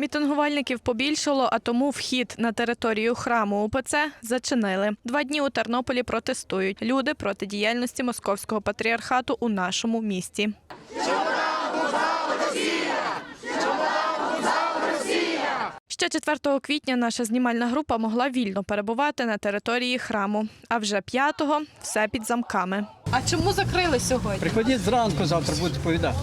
Мітингувальників побільшало, а тому вхід на територію храму УПЦ зачинили. Два дні у Тернополі протестують люди проти діяльності московського патріархату у нашому місті. Ще 4 квітня наша знімальна група могла вільно перебувати на території храму. А вже 5-го все під замками. А чому закрили сьогодні? Приходіть зранку, завтра будете повідати.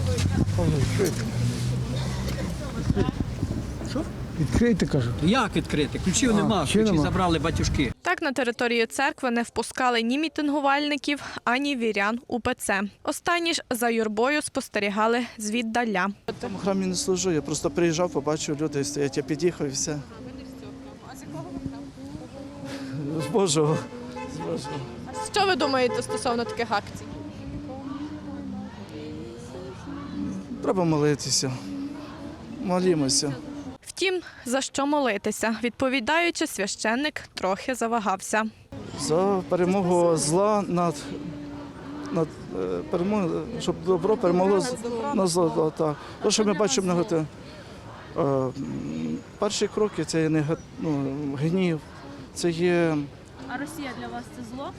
Відкрийте, кажу. Як відкрити? Ключів нема, ключі нема. забрали батюшки. Так на територію церкви не впускали ні мітингувальників, ані вірян УПЦ. Останні ж за юрбою спостерігали звіддаля. В тому храмі не служу, я просто приїжджав, побачив, люди стоять, я під'їхав і все. А з якого храму? З Божого. З Божого. Що ви думаєте стосовно таких акцій? Треба молитися. Молімося. Втім, за що молитися? Відповідаючи, священник трохи завагався. За перемогу зла над, над е, перемогу, щоб добро перемогло на зло. Так. То, що ми бачимо негатив. Е, Перші кроки це є нега- ну, гнів, це є. А Росія для вас це зло?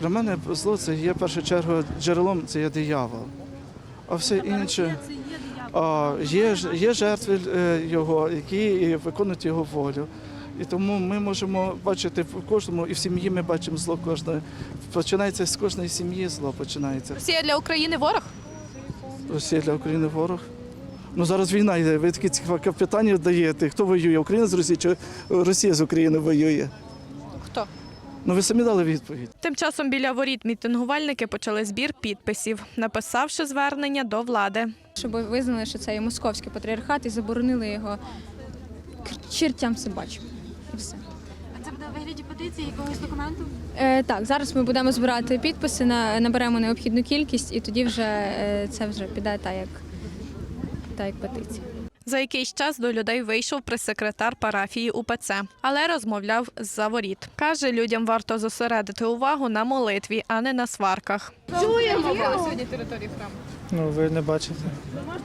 Для мене зло це є в першу чергу джерелом, це є диявол. А все інше. Це є є, жертви е, його, які виконують його волю. І тому ми можемо бачити в кожному, і в сім'ї ми бачимо зло кожної. Починається з кожної сім'ї зло починається. Росія для України ворог? Росія для України ворог. Ну зараз війна йде. Ви такі цікаві питання даєте. Хто воює? Україна з Росією чи Росія з Україною воює? Ну ви самі дали відповідь. Тим часом біля воріт мітингувальники почали збір підписів, написавши звернення до влади. щоб визнали, що це є московський патріархат і заборонили його к чертям собачим. І все. А це буде в вигляді петиції якогось документу? Е, так, зараз ми будемо збирати підписи, на, наберемо необхідну кількість, і тоді вже е, це вже піде так, як, так, як петиція. За якийсь час до людей вийшов прес-секретар парафії УПЦ, але розмовляв з-за воріт. Каже, людям варто зосередити увагу на молитві, а не на сварках. сьогодні території храму. Ну, ви не бачите.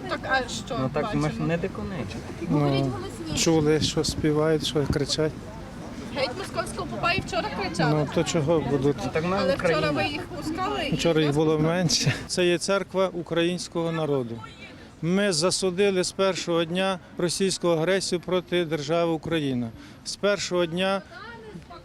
Так, а що? Ну так ми ж не диконечі. Ну, чули, що співають, що кричать. Геть московського попа і вчора кричали. Ну, то чого будуть? Так ми Україна. їх пускали. Вчора їх було менше. Це є церква українського народу. Ми засудили з першого дня російську агресію проти держави Україна. З першого дня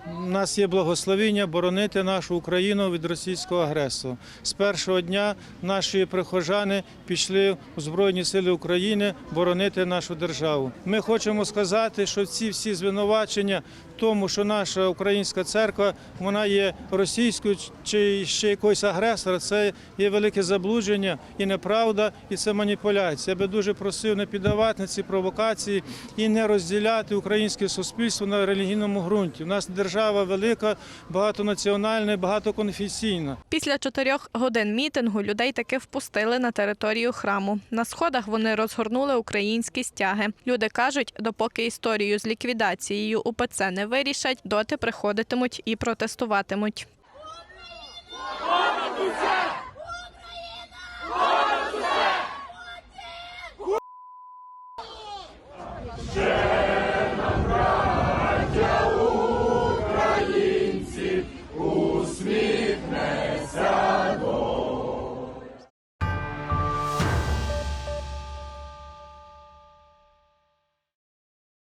у нас є благословіння боронити нашу Україну від російського агресора. З першого дня наші прихожани пішли у Збройні Сили України боронити нашу державу. Ми хочемо сказати, що ці всі звинувачення в тому, що наша українська церква вона є російською чи ще якоюсь агресора, це є велике заблудження і неправда, і це маніпуляція. Я би дуже просив не піддавати на ці провокації і не розділяти українське суспільство на релігійному ґрунті. У нас держава велика, багатонаціональна, і багатоконфесійна. Після чотирьох годин мітингу людей таки впустили на територію храму. На сходах вони розгорнули українські стяги. Люди кажуть, допоки історію з ліквідацією УПЦ не вирішать, доти приходитимуть і протестуватимуть.